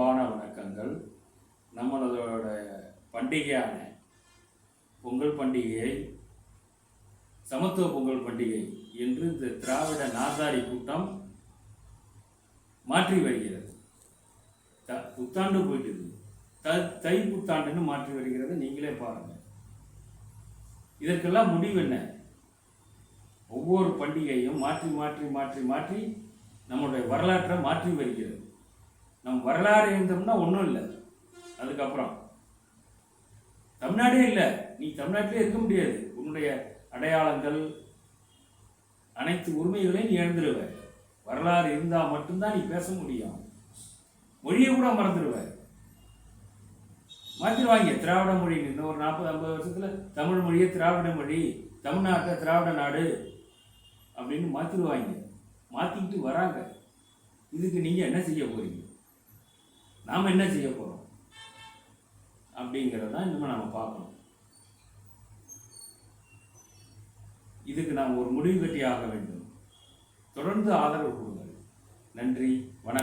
அன்பான வணக்கங்கள். நம்மளோட பண்டிகையான பொங்கல் பண்டிகையை சமத்துவ பொங்கல் பண்டிகை என்று இந்த திராவிட நாதாரி கூட்டம் மாற்றி வருகிறது. த புத்தாண்டு போயிட்டுது த தை புத்தாண்டுன்னு மாற்றி வருகிறத. நீங்களே பாருங்கள் இதற்கெல்லாம் முடிவு என்ன? ஒவ்வொரு பண்டிகையும் மாற்றி மாற்றி மாற்றி மாற்றி நம்முடைய வரலாற்றை மாற்றி வருகிறது. நம் வரலாறு இருந்தோம்னா ஒன்றும் இல்லை. அதுக்கப்புறம். தமிழ்நாடே இல்லை. நீ தமிழ்நாட்டிலே இருக்க முடியாது. உன்னுடைய அடையாளங்கள் அனைத்து உரிமைகளையும் நீ இழந்துருவ. வரலாறு இருந்தால் மட்டும்தான் நீ பேச முடியும். மொழியை கூட மறந்துடுவ மாற்றிடுவாங்க திராவிட மொழி. இந்த ஒரு நாற்பது ஐம்பது வருஷத்தில் தமிழ் மொழியை திராவிட மொழி. தமிழ்நாட்டை திராவிட நாடு அப்படின்னு மாற்றிடுவாங்க மாற்றிக்கிட்டு வராங்க. இதுக்கு நீங்கள் என்ன செய்ய போகிறீங்க நாம் என்ன செய்ய போகிறோம் அப்படிங்கிறதான் இனிமேல் நம்ம பார்க்கணும். இதுக்கு நாம் ஒரு முடிவு கட்டி ஆக வேண்டும். தொடர்ந்து ஆதரவு கொடுங்கள். நன்றி. வணக்கம்.